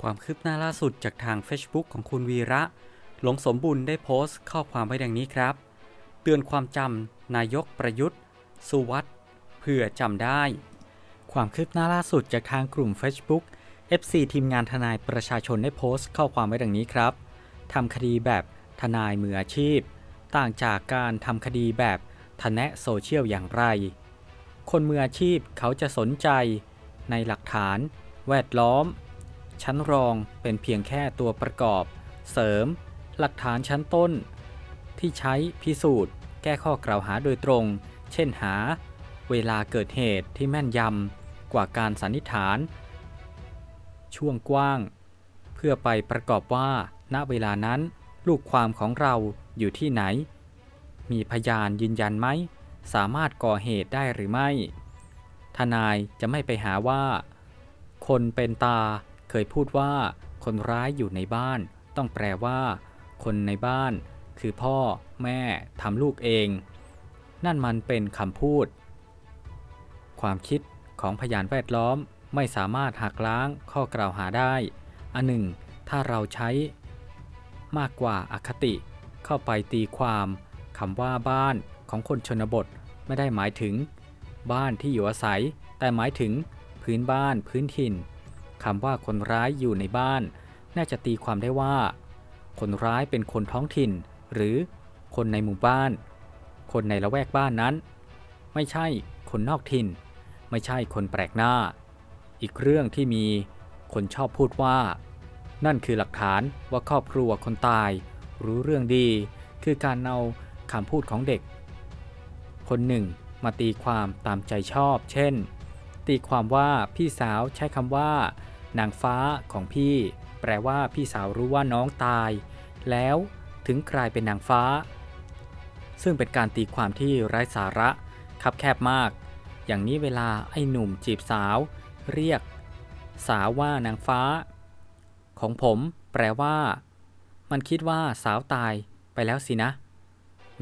ความคืบหน้าล่าสุดจากทาง Facebook ของคุณวีระ หลงสมบุญได้โพสต์ข้อความไว้ดังนี้ครับ เตือนความจำนายกประยุทธ์ สุวัสด์เพื่อจำได้ ความคืบหน้าล่าสุดจากทางกลุ่ม Facebook FC ทีมงานทนายประชาชนได้โพสต์ข้อความไว้ดังนี้ครับทำคดีแบบทนายมืออาชีพ ต่างจากการทำคดีแบบทนะโซเชียลอย่างไร คนมืออาชีพเขาจะสนใจในหลักฐาน แวดล้อม ชั้นรองเป็นเพียงแค่ตัวประกอบ เสริม หลักฐานชั้นต้น ที่ใช้พิสูจน์ แก้ข้อกล่าวหาโดยตรง เช่นหา เวลาเกิดเหตุที่แม่นยำกว่าการสันนิษฐาน ช่วงกว้าง เพื่อไปประกอบว่า ณเวลานั้นลูกความของเราอยู่ที่ไหน มีพยานยืนยันไหม สามารถก่อเหตุได้หรือไม่ ทนายจะไม่ไปหาว่า คนเป็นตา เคยพูดว่า คนร้ายอยู่ในบ้าน ต้องแปลว่า คนในบ้าน คือพ่อ แม่ทำลูกเอง นั่นมันเป็นคำพูด ความคิดของพยานแวดล้อมไม่สามารถหักล้างข้อกล่าวหาได้ อันหนึ่ง ถ้าเราใช้ มากกว่าอาคติ เข้าไปตีความคำว่าบ้านของคนชนบทไม่ได้หมายถึง บ้านที่อยู่อาศัย แต่หมายถึง พื้นบ้านพื้นถิ่น คำว่าคนร้ายอยู่ในบ้าน น่าจะตีความได้ว่า คนร้ายเป็นคนท้องถิ่น หรือคนในหมู่บ้าน คนในละแวกบ้านนั้น ไม่ใช่คนนอกถิ่น ไม่ใช่คนแปลกหน้า อีกเรื่องที่มีคนชอบพูดว่า นั่นคือหลักฐานว่าครอบครัวคนตาย รู้เรื่องดี คือการเอาคำพูดของเด็ก คนหนึ่งมาตีความตามใจชอบ เช่น ตีความว่าพี่สาวใช้คำว่า นางฟ้าของพี่ แปลว่าพี่สาวรู้ว่าน้องตาย แล้วถึงกลายเป็นนางฟ้า ซึ่งเป็นการตีความที่ไร้สาระ คับแคบมาก อย่างนี้เวลาไอ้หนุ่มจีบสาว เรียก สาวว่านางฟ้า ของผม แปลว่า มันคิดว่าสาวตายไปแล้วสินะ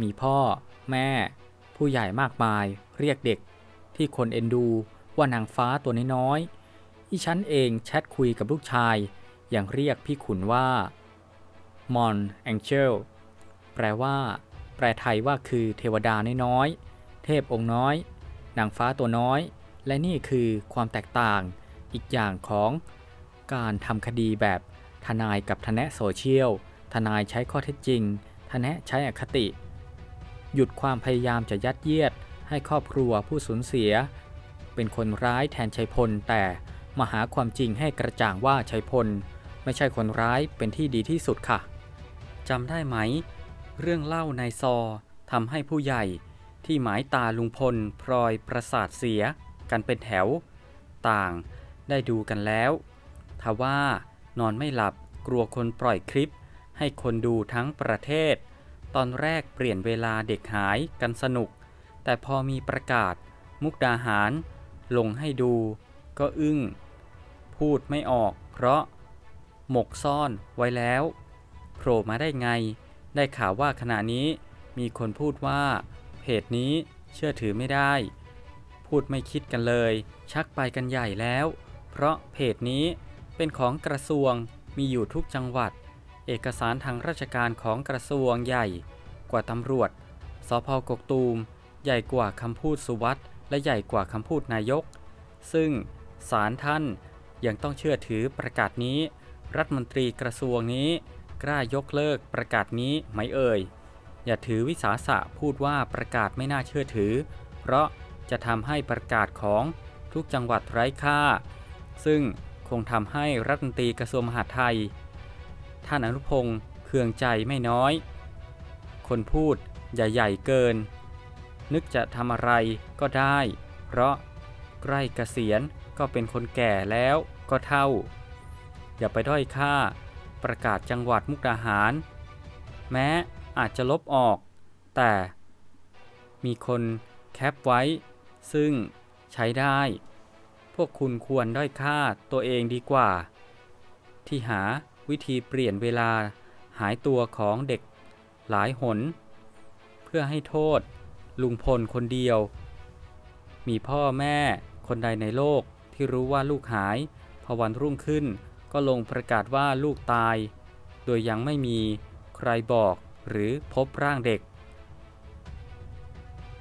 มีพ่อ แม่ ผู้ใหญ่มากมาย เรียกเด็กที่คนเอ็นดู ว่านางฟ้าตัวน้อยๆอีฉันเองแชทคุยกับลูกชาย อย่างเรียกพี่ขุนว่ามอนแองเจลแปลว่า แปลไทยว่าคือเทวดาน้อยๆเทพองค์น้อย นางฟ้าตัวน้อย และนี่คือความแตกต่างอีกอย่างของการทำคดีแบบทนายกับทนายโซเชียล ทนายใช้ข้อเท็จจริง ทนายใช้อคติ หยุดความพยายามจะยัดเยียดให้ครอบครัวผู้สูญเสีย เป็นคนร้ายแทนชัยพล แต่มาหาความจริงให้กระจ่างว่าชัยพล ไม่ใช่คนร้ายเป็นที่ดีที่สุดค่ะจำได้ไหม เรื่องเล่าในซอทำให้ผู้ใหญ่ที่หมายตาลุงพลพลอยประสาทเสียกันเป็นแถว ต่างได้ดูกันแล้วทว่านอนไม่หลับกลัวคนปล่อยคลิป ให้คนดูทั้งประเทศ ตอนแรกเปลี่ยนเวลาเด็กหายกันสนุก แต่พอมีประกาศ มุกดาหาร ลงให้ดูก็อึ้ง พูดไม่ออกเพราะ หมกซ่อนไว้แล้วโผล่มาได้ไง ได้ข่าวว่าขณะนี้มีคนพูดว่าเพจนี้เชื่อถือไม่ได้ พูดไม่คิดกันเลย ชักไปกันใหญ่แล้ว เพราะเพจนี้เป็นของกระทรวงมีอยู่ทุกจังหวัด เอกสารทางราชการของกระทรวงใหญ่ กว่าตำรวจสพกกตูม ใหญ่กว่าคำพูดสุวัสด์ และใหญ่กว่าคำพูดนายก ซึ่งศาลท่านยังต้องเชื่อถือประกาศนี้ รัฐมนตรีกระทรวงนี้ กล้ายกเลิกประกาศนี้ไหมเอ่ย อย่าถือวิสาสะพูดว่าประกาศไม่น่าเชื่อถือ เพราะจะทำให้ประกาศของทุกจังหวัดไร้ค่า ซึ่งคงทำให้รัฐมนตรีกระทรวงมหาดไทย ท่านอนุพงศ์เคืองใจไม่น้อย คนพูดใหญ่ๆเกิน นึกจะทำอะไรก็ได้ เพราะใกล้เกษียณก็เป็นคนแก่แล้วก็เท่า อย่าไปด้อยค่าประกาศจังหวัดมุกดาหาร แม้อาจจะลบออก แต่มีคนแคปไว้ ซึ่งใช้ได้ พวกคุณควรด้อยค่าตัวเองดีกว่า ที่หาวิธีเปลี่ยนเวลาหายตัวของเด็กหลายหน เพื่อให้โทษ ลุงพลคนเดียว มีพ่อแม่คนใดในโลกที่รู้ว่าลูกหาย พอวันรุ่งขึ้นก็ลงประกาศว่าลูกตาย โดยยังไม่มีใครบอกหรือพบร่างเด็ก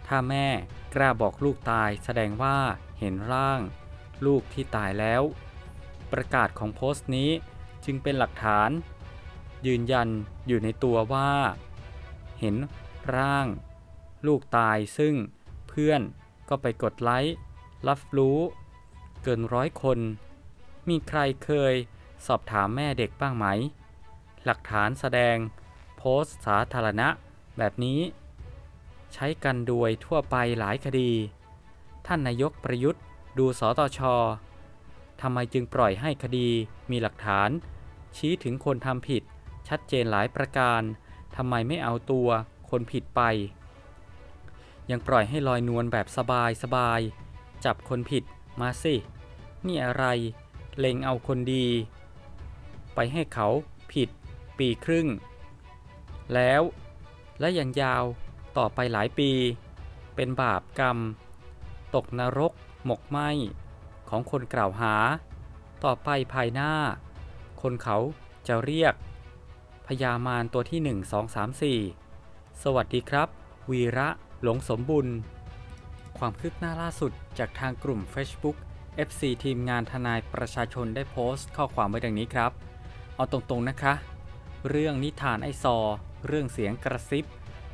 ถ้าแม่กล้าบอกลูกตายแสดงว่าเห็นร่าง ลูกที่ตายแล้ว ประกาศของโพสต์นี้จึงเป็นหลักฐาน ยืนยันอยู่ในตัวว่า เห็นร่าง ลูกตายซึ่งเพื่อนก็ไปกดไลค์รับรู้ เกินร้อยคน มีใครเคยสอบถามแม่เด็กบ้างไหม หลักฐานแสดงโพสต์สาธารณะแบบนี้ ใช้กันโดยทั่วไปหลายคดี ท่านนายกประยุทธ์ดูสตชทำไมจึงปล่อยให้คดีมีหลักฐาน ชี้ถึงคนทำผิด ชัดเจนหลายประการทำไมไม่เอาตัวคนผิดไป ยังปล่อยให้ลอยนวลแบบสบายสบาย จับคนผิดมาสิ นี่อะไร เล็งเอาคนดี ไปให้เขาผิดปีครึ่ง แล้วและยังยาวต่อไปหลายปี เป็นบาปกรรม ตกนรกหมกไหมของคนกล่าวหา ต่อไปภายหน้า คนเขาจะเรียก พญามารตัวที่ 1 2 3 4 สวัสดีครับ วีระ หลงสมบุญ ความคืบหน้าล่าสุดจากทางกลุ่ม Facebook FC ทีมงานทนายประชาชนได้โพสต์ข้อความไว้ดังนี้ครับ เอาตรงๆนะคะ เรื่องนิทานไอซอ เรื่องเสียงกระซิบ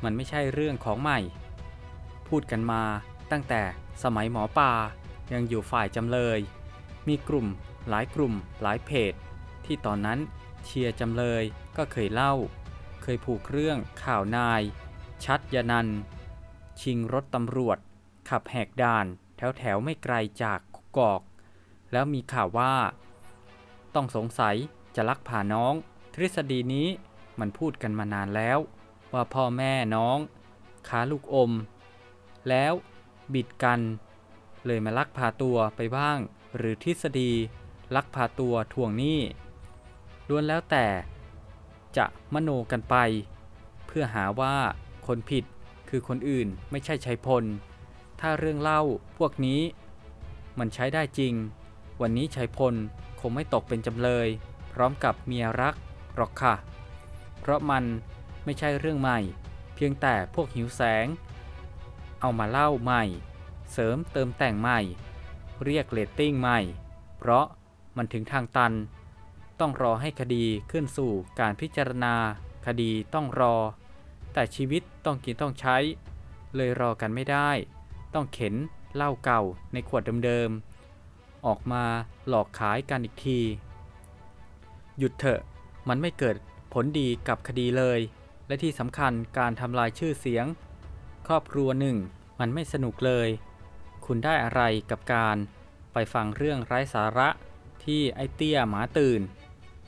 มันไม่ใช่เรื่องของใหม่ พูดกันมาตั้งแต่สมัยหมอปลายังอยู่ฝ่ายจำเลย มีกลุ่มหลายกลุ่มหลายเพจ ที่ตอนนั้นเชียร์จำเลยก็เคยเล่า เคยผูกเรื่องข่าวนาย ชัดยนันท ชิงรถตำรวจ ขับแหกด่าน แถวแถวๆไม่ไกลจากกุกอก แล้วมีข่าวว่า ต้องสงสัยจะลักพาน้อง ทฤษฎีนี้มันพูดกันมานานแล้ว ว่าพ่อแม่น้องค้าลูกอม แล้วบิดกัน เลยมาลักพาตัวไปบ้าง หรือทฤษฎี ลักพาตัวทวงหนี้ล้วนแล้วแต่จะมโนกันไป เพื่อหาว่าคนผิด คือคนอื่นไม่ใช่ชัยพล ถ้าเรื่องเล่าพวกนี้ มันใช้ได้จริง วันนี้ชัยพลคงไม่ตกเป็นจำเลย พร้อมกับเมียรักหรอกค่ะ เพราะมันไม่ใช่เรื่องใหม่ เพียงแต่พวกหิวแสง เอามาเล่าใหม่ เสริมเติมแต่งใหม่ เรียกเรตติ้งใหม่ เพราะมันถึงทางตัน ต้องรอให้คดีขึ้นสู่การพิจารณา คดีต้องรอ แต่ชีวิตต้องกินต้องใช้ เลยรอกันไม่ได้ ต้องเข็นเหล้าเก่าในขวดเดิมๆ ออกมาหลอกขายกันอีกที หยุดเถอะ มันไม่เกิดผลดีกับคดีเลย และที่สำคัญการทำลายชื่อเสียง ครอบครัวหนึ่ง มันไม่สนุกเลย คุณได้อะไรกับการไปฟังเรื่องไร้สาระที่ไอเตี้ยหมาตื่น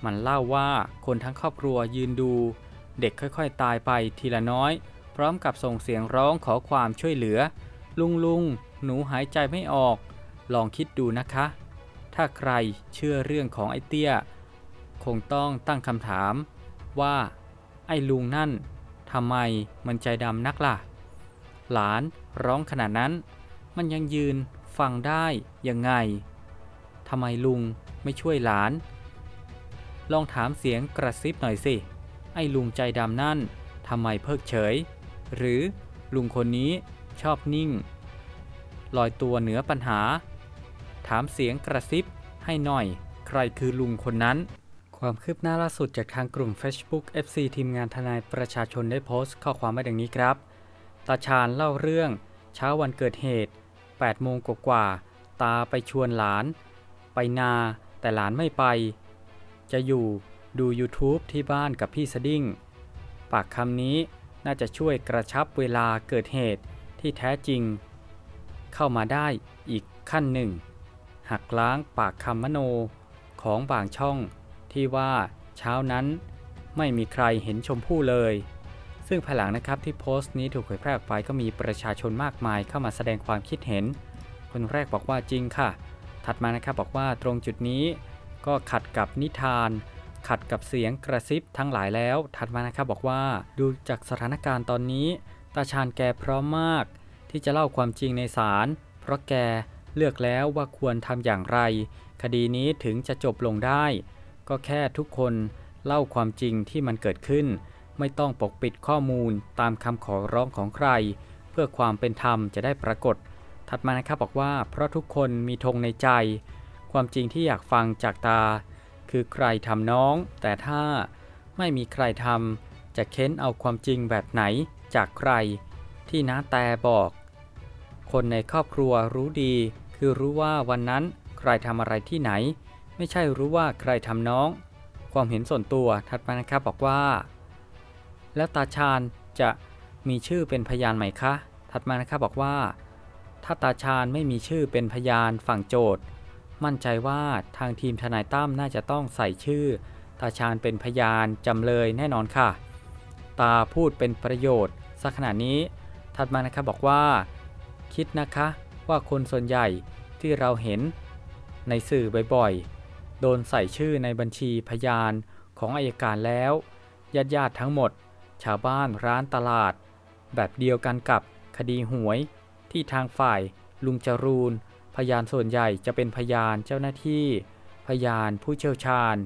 มันเล่าว่าคนทั้งครอบครัวยืนดู เด็กค่อยๆ ตายไปทีละน้อย พร้อมกับส่งเสียงร้องขอความช่วยเหลือ ลุงลุงหนูหายใจไม่ออก ลองคิดดูนะคะ ถ้าใครเชื่อเรื่องของไอเตี้ย คงต้องตั้งคำถามว่า ไอ้ลุงนั่นทำไมมันใจดำนักล่ะ หลานร้องขนาดนั้น มันยังยืนฟังได้ยังไงทำไมลุงไม่ช่วยหลาน ลองถามเสียงกระซิบหน่อยสิ ไอ้ลุงใจดำนั่นทำไมเพิกเฉย หรือลุงคนนี้ชอบนิ่ง ลอยตัวเหนือปัญหา ถามเสียงกระซิบให้หน่อย ใครคือลุงคนนั้น ความคืบหน้าล่าสุดจากทางกลุ่ม Facebook FC ทีมงานทนายประชาชนได้โพสต์ข้อความไว้ดังนี้ครับ ตาชาญเล่าเรื่อง เช้าวันเกิดเหตุ8โมงกว่าๆตาไปชวนหลาน ไปนาแต่หลานไม่ไป จะอยู่ ดู YouTube ที่บ้านกับพี่สดิ้ง ปากคำนี้น่าจะช่วยกระชับเวลาเกิดเหตุที่แท้จริง เข้ามาได้อีกขั้นหนึ่ง หักล้างปากคำมโนของบางช่องที่ว่าเช้านั้นไม่มีใครเห็นชมพู่เลย ซึ่งภายหลังนะครับที่โพสต์นี้ถูกเผยแพร่ออกไปก็มีประชาชนมากมายเข้ามาแสดงความคิดเห็น คนแรกบอกว่าจริงค่ะ ถัดมานะครับบอกว่าตรงจุดนี้ก็ขัดกับนิทาน ขัดกับเสียงกระซิบทั้งหลายแล้ว ถัดมานะครับบอกว่าดูจากสถานการณ์ตอนนี้ตาชาญแกพร้อมมาก ที่จะเล่าความจริงในศาลเพราะแกเลือกแล้วว่าควรทำอย่างไร คดีนี้ถึงจะจบลงได้ ก็แค่ทุกคนเล่าความจริงที่มันเกิดขึ้น ไม่ต้องปกปิดข้อมูลตามคำขอร้องของใคร เพื่อความเป็นธรรมจะได้ปรากฏ ถัดมานะครับบอกว่าเพราะทุกคนมีธงในใจ ความจริงที่อยากฟังจากตา คือใครทำน้อง แต่ถ้าไม่มีใครทำจะเค้นเอาความจริงแบบไหนจากใคร ที่น้าแต่บอก คนในครอบครัวรู้ดี คือรู้ว่าวันนั้นใครทำอะไรที่ไหน ไม่ใช่รู้ว่าใครทำน้อง ความเห็นส่วนตัวถัดมานะครับบอกว่า แล้วตาชาญจะมีชื่อเป็นพยานไหมคะ ถัดมานะครับบอกว่า ถ้าตาชาญไม่มีชื่อเป็นพยานฝั่งโจทย์ มั่นใจว่าทางทีมทนายตั้มน่าจะต้องใส่ชื่อ ตาชาญเป็นพยานจำเลยแน่นอนค่ะ ตาพูดเป็นประโยชน์สักขนาดนี้ ถัดมานะครับบอกว่า คิดนะคะว่าคนส่วนใหญ่ที่เราเห็นในสื่อบ่อยๆ โดนใส่ชื่อในบัญชีพยานของอายการแล้วญาติญาติๆทั้งหมด ชาวบ้านร้านตลาด แบบเดียวกันกับคดีหวยที่ทางฝ่ายลุงจรูน พยานส่วนใหญ่จะเป็นพยานเจ้าหน้าที่ พยานผู้เชี่ยวชาญ